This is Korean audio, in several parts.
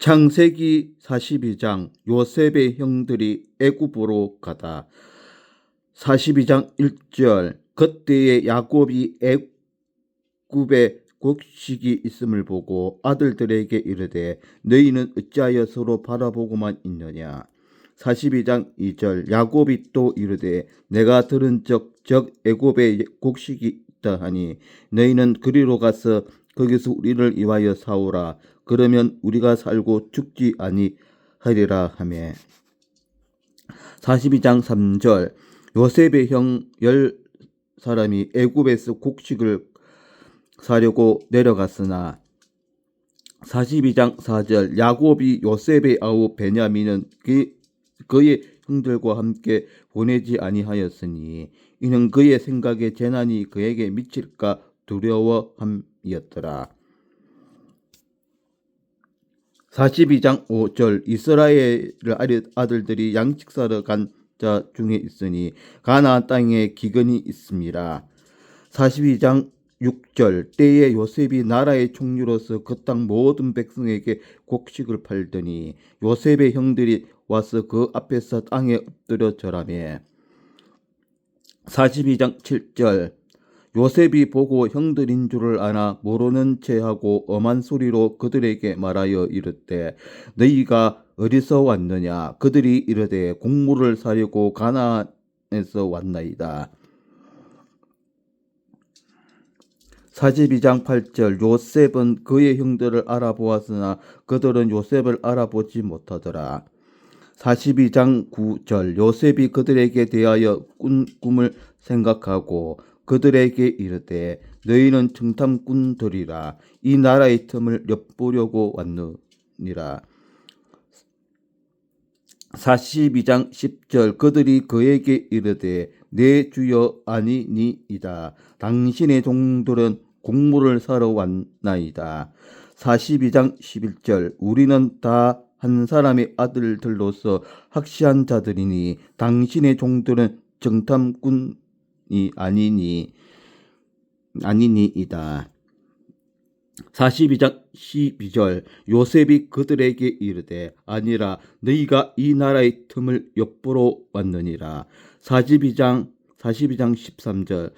창세기 42장 요셉의 형들이 애굽으로 가다. 42장 1절 그때에 야곱이 애굽에 곡식이 있음을 보고 아들들에게 이르되 너희는 어찌하여 서로 바라보고만 있느냐? 42장 2절 야곱이 또 이르되 내가 들은 적적 애굽에 곡식이 있다 하니 너희는 그리로 가서 거기서 우리를 위하여 사오라. 그러면 우리가 살고 죽지 아니하리라 하매 42장 3절. 요셉의 형 열 사람이 애굽에서 곡식을 사려고 내려갔으나 42장 4절. 야곱이 요셉의 아우 베냐민은 그, 그의 형들과 함께 보내지 아니하였으니 이는 그의 생각에 재난이 그에게 미칠까 두려워함 이었더라. 42장 5절 이스라엘 아들들이 양식 사러 간 자 중에 있으니 가나안 땅에 기근이 있습니다. 42장 6절 때에 요셉이 나라의 총리로서 그 땅 모든 백성에게 곡식을 팔더니 요셉의 형들이 와서 그 앞에서 땅에 엎드려 절하며 42장 7절 요셉이 보고 형들인 줄을 아나 모르는 체하고 엄한 소리로 그들에게 말하여 이르되 너희가 어디서 왔느냐? 그들이 이르되 곡물을 사려고 가나안에서 왔나이다. 42장 8절 요셉은 그의 형들을 알아보았으나 그들은 요셉을 알아보지 못하더라. 42장 9절 요셉이 그들에게 대하여 꾼 꿈을 생각하고 그들에게 이르되 너희는 정탐꾼들이라 이 나라의 틈을 엿보려고 왔느니라. 42장 10절. 그들이 그에게 이르되 내 주여 아니니이다. 당신의 종들은 곡물을 사러 왔나이다. 42장 11절 우리는 다 한 사람의 아들들로서 확시한 자들이니 당신의 종들은 정탐꾼 이 아니니 아니니이다. 42장 12절 요셉이 그들에게 이르되 아니라 너희가 이 나라의 틈을 엿보러 왔느니라. 42장 42장 13절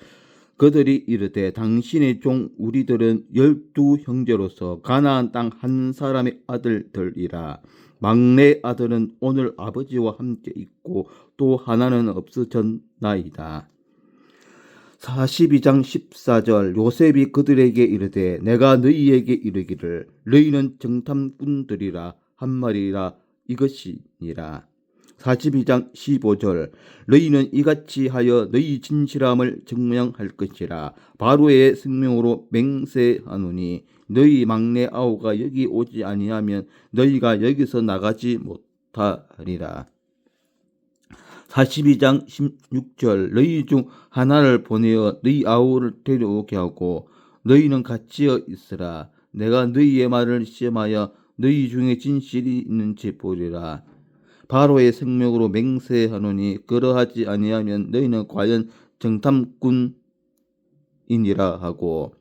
그들이 이르되 당신의 종 우리들은 열두 형제로서 가나안 땅 한 사람의 아들들이라. 막내 아들은 오늘 아버지와 함께 있고 또 하나는 없어졌나이다 42장 14절 요셉이 그들에게 이르되 내가 너희에게 이르기를 너희는 정탐꾼들이라 한 말이라 이것이니라. 42장 15절 너희는 이같이 하여 너희 진실함을 증명할 것이라. 바로의 생명으로 맹세하노니 너희 막내 아우가 여기 오지 아니하면 너희가 여기서 나가지 못하리라 42장 16절 너희 중 하나를 보내어 너희 아우를 데려오게 하고 너희는 같이어 있으라. 내가 너희의 말을 시험하여 너희 중에 진실이 있는지 보리라. 바로의 생명으로 맹세하노니 그러하지 아니하면 너희는 과연 정탐꾼이니라 하고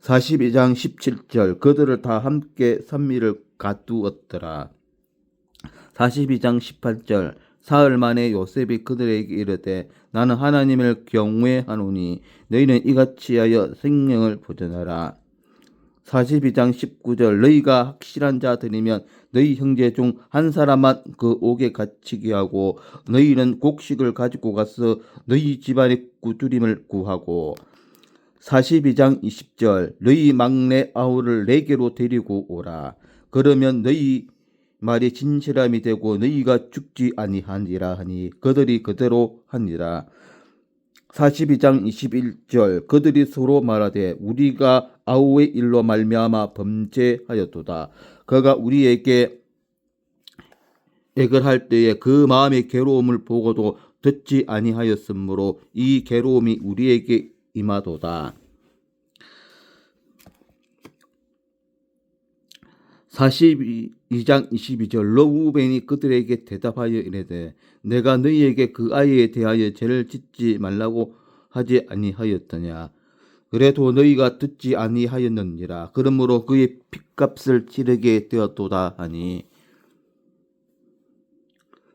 42장 17절 그들을 다 함께 산미를 가두었더라. 42장 18절 사흘 만에 요셉이 그들에게 이르되 나는 하나님을 경외하노니 너희는 이같이 하여 생명을 보존하라. 42장 19절 너희가 확실한 자 들이면 너희 형제 중 한 사람만 그 옥에 갇히게 하고 너희는 곡식을 가지고 가서 너희 집안의 구주림을 구하고. 42장 20절 너희 막내 아우를 내게로 데리고 오라. 그러면 너희 말이 진실함이 되고 너희가 죽지 아니하니라 하니 그들이 그대로 하니라. 42장 21절 그들이 서로 말하되 우리가 아우의 일로 말미암아 범죄하였도다. 그가 우리에게 액을 할 때에 그 마음의 괴로움을 보고도 듣지 아니하였으므로 이 괴로움이 우리에게 임하도다 42장 22절 러우벤이 그들에게 대답하여 이르되 내가 너희에게 그 아이에 대하여 죄를 짓지 말라고 하지 아니하였더냐 그래도 너희가 듣지 아니하였느니라. 그러므로 그의 핏값을 치르게 되었도다 하니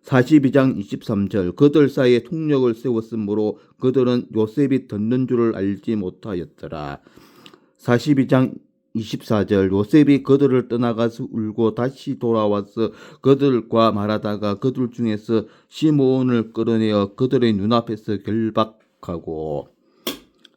42장 23절 그들 사이에 통력을 세웠으므로 그들은 요셉이 듣는 줄을 알지 못하였더라. 42장 24절 요셉이 그들을 떠나가서 울고 다시 돌아와서 그들과 말하다가 그들 중에서 시므온을 끌어내어 그들의 눈앞에서 결박하고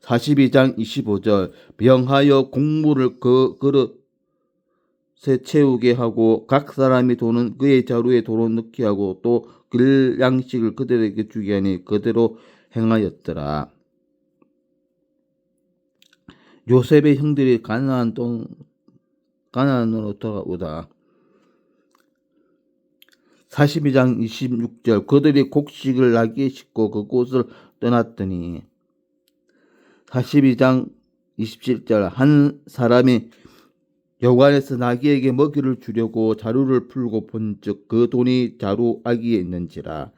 42장 25절 병하여 곡물을 그 그릇에 채우게 하고 각 사람이 돈은 그의 자루에 도로 넣게 하고 또 그 양식을 그들에게 주게 하니 그대로 행하였더라. 요셉의 형들이 가나안 땅 가나안으로 돌아오다. 42장 26절 그들이 곡식을 나귀에 싣고 그곳을 떠났더니 42장 27절 한 사람이 여관에서 나귀에게 먹이를 주려고 자루를 풀고 본즉 그 돈이 자루 아기에 있는지라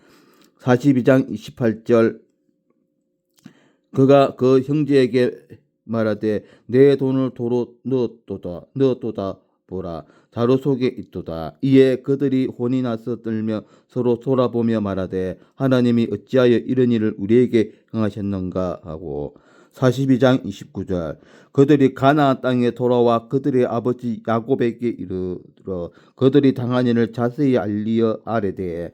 42장 28절 그가 그 형제에게 말하되 내 돈을 도로 넣었도다 넣었도다 보라. 자루 속에 있도다. 이에 그들이 혼이 나서 떨며 서로 돌아보며 말하되 하나님이 어찌하여 이런 일을 우리에게 행하셨는가 하고. 42장 29절. 그들이 가나안 땅에 돌아와 그들의 아버지 야곱에게 이르러 그들이 당한 일을 자세히 알리어 아뢰되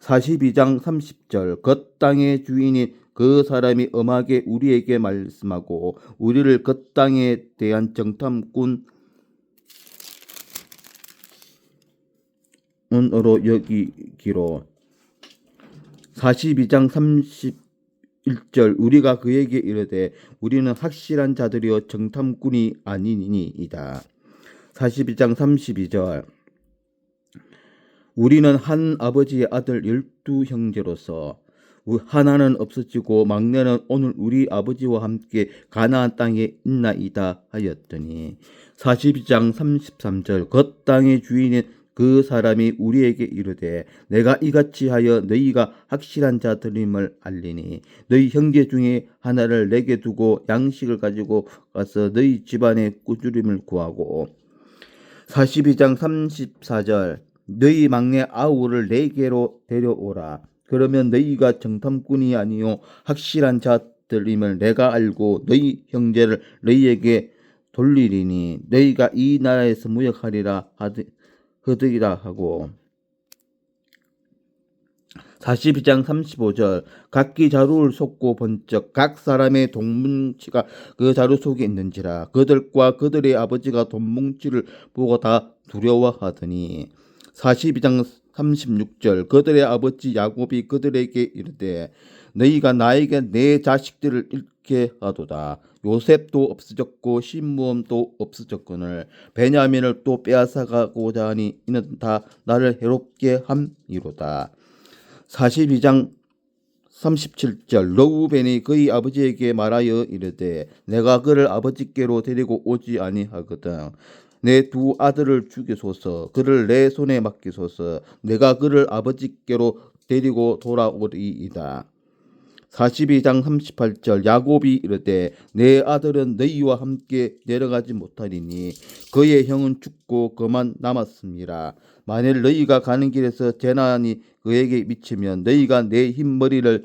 42장 30절. 그 땅의 주인이 그 사람이 엄하게 우리에게 말씀하고 우리를 그 땅에 대한 정탐꾼 으로 여기기로 42장 31절 우리가 그에게 이르되 우리는 확실한 자들이여 정탐꾼이 아니니이다. 42장 32절 우리는 한 아버지의 아들 열두 형제로서 하나는 없어지고 막내는 오늘 우리 아버지와 함께 가나안 땅에 있나이다 하였더니 42장 33절 그 땅의 주인은 그 사람이 우리에게 이르되 내가 이같이 하여 너희가 확실한 자들임을 알리니 너희 형제 중에 하나를 내게 두고 양식을 가지고 가서 너희 집안의 꾸주림을 구하고. 42장 34절 너희 막내 아우를 내게로 데려오라 그러면 너희가 정탐꾼이 아니요 확실한 자들임을 내가 알고 너희 형제를 너희에게 돌리리니 너희가 이 나라에서 무역하리라 하되 허득이라 하고. 42장 35절 각기 자루를 쏟고 번쩍 각 사람의 돈뭉치가 그 자루 속에 있는지라 그들과 그들의 아버지가 돈뭉치를 보고 다 두려워하더니. 42장 36절 그들의 아버지 야곱이 그들에게 이르되 너희가 나에게 내 자식들을 잃게 하도다. 요셉도 없어졌고 신무엄도 없어졌거늘 베냐민을 또 빼앗아가고자 하니 이는 다 나를 해롭게 함이로다. 42장 37절 러우벤이 그의 아버지에게 말하여 이르되 내가 그를 아버지께로 데리고 오지 아니하거든 내 두 아들을 죽이소서 그를 내 손에 맡기소서 내가 그를 아버지께로 데리고 돌아오리이다 42장 38절 야곱이 이르되 내 아들은 너희와 함께 내려가지 못하리니 그의 형은 죽고 그만 남았습니다. 만일 너희가 가는 길에서 재난이 그에게 미치면 너희가 내 흰머리를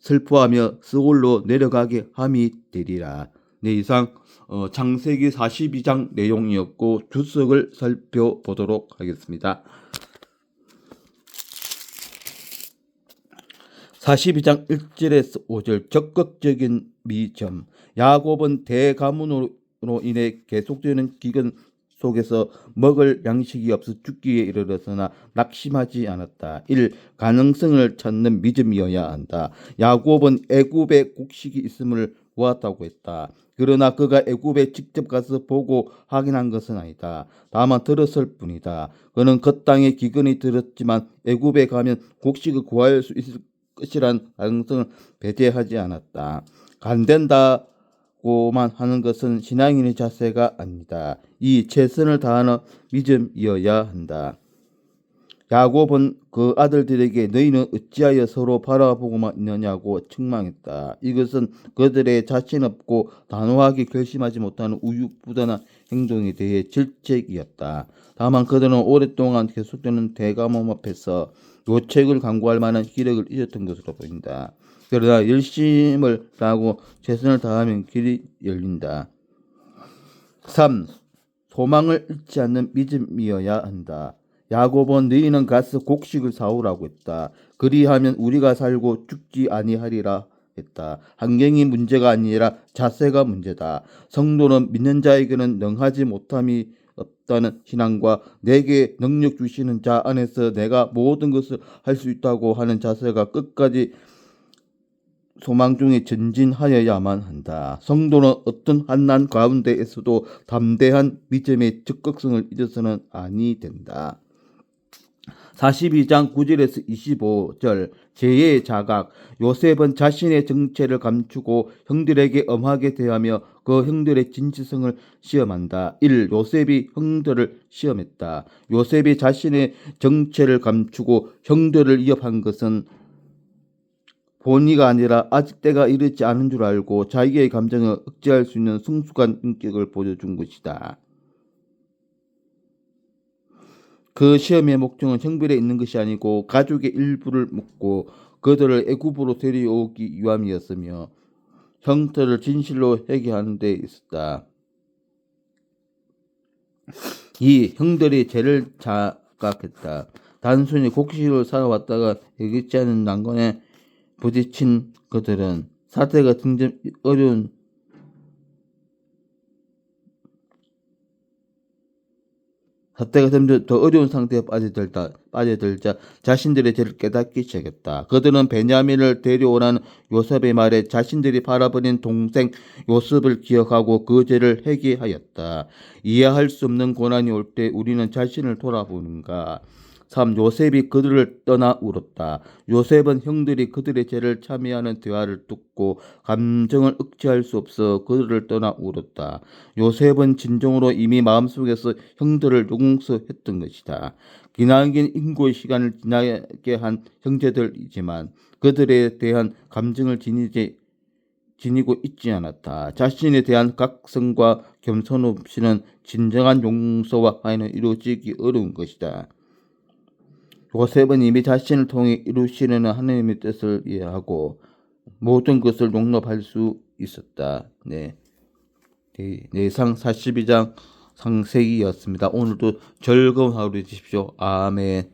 슬퍼하며 스올로 내려가게 함이 되리라. 네 이상 어, 창세기 42장 내용이었고 주석을 살펴보도록 하겠습니다. 42장 1절에서 5절 적극적인 미점 야곱은 대가문으로 인해 계속되는 기근 속에서 먹을 양식이 없어 죽기에 이르렀으나 낙심하지 않았다. 1. 가능성을 찾는 믿음이어야 한다. 야곱은 애굽에 곡식이 있음을 보았다고 했다. 그러나 그가 애굽에 직접 가서 보고 확인한 것은 아니다. 다만 들었을 뿐이다. 그는 그 땅에 기근이 들었지만 애굽에 가면 곡식을 구할 수 있을 것이란 가능성을 배제하지 않았다. 간된다 고만 하는 것은 신앙인의 자세가 아니다. 이 최선을 다하는 믿음이어야 한다. 야곱은 그 아들들에게 너희는 어찌하여 서로 바라보고만 있느냐고 책망했다. 이것은 그들의 자신 없고 단호하게 결심하지 못하는 우유부단한 행동에 대해 질책이었다. 다만 그들은 오랫동안 계속되는 대감업 앞에서 요책을 강구할 만한 기력을 잃었던 것으로 보인다. 그러나 열심을 다하고 최선을 다하면 길이 열린다. 3. 소망을 잃지 않는 믿음이어야 한다. 야곱은 너희는 가서 곡식을 사오라고 했다. 그리하면 우리가 살고 죽지 아니하리라 했다. 환경이 문제가 아니라 자세가 문제다. 성도는 믿는 자에게는 능하지 못함이 없다는 신앙과 내게 능력 주시는 자 안에서 내가 모든 것을 할 수 있다고 하는 자세가 끝까지 소망 중에 전진하여야만 한다. 성도는 어떤 한난 가운데에서도 담대한 믿음의 적극성을 잊어서는 아니 된다. 42장 9절에서 25절 제의 자각 요셉은 자신의 정체를 감추고 형들에게 엄하게 대하며 그 형들의 진지성을 시험한다. 1. 요셉이 형들을 시험했다. 요셉이 자신의 정체를 감추고 형들을 위협한 것은 본의가 아니라 아직 때가 이르지 않은 줄 알고 자기의 감정을 억제할 수 있는 성숙한 인격을 보여준 것이다. 그 시험의 목적은 형벌에 있는 것이 아니고 가족의 일부를 묶고 그들을 애굽으로 데려오기 위함이었으며 형태를 진실로 회개하는 데 있었다. 이 형들이 죄를 자각했다. 단순히 곡식을 살아왔다가 예기치 않은 난관에 부딪힌 그들은 사태가 등점 어려운 사태가 점점 더 어려운 상태에 빠져들다, 빠져들자 자신들의 죄를 깨닫기 시작했다. 그들은 베냐민을 데려오라는 요셉의 말에 자신들이 바라버린 동생 요셉을 기억하고 그 죄를 회개하였다. 이해할 수 없는 고난이 올 때 우리는 자신을 돌아보는가? 3. 요셉이 그들을 떠나 울었다. 요셉은 형들이 그들의 죄를 참여하는 대화를 듣고 감정을 억제할 수 없어 그들을 떠나 울었다. 요셉은 진정으로 이미 마음속에서 형들을 용서했던 것이다. 기나긴 인고의 시간을 지나게 한 형제들이지만 그들에 대한 감정을 지니지 지니고 있지 않았다. 자신에 대한 각성과 겸손 없이는 진정한 용서와 화해는 이루어지기 어려운 것이다. 요셉은 이미 자신을 통해 이루시려는 하나님의 뜻을 이해하고 모든 것을 용납할 수 있었다. 네. 네, 내상 42장 상세기였습니다. 오늘도 즐거운 하루 되십시오. 아멘.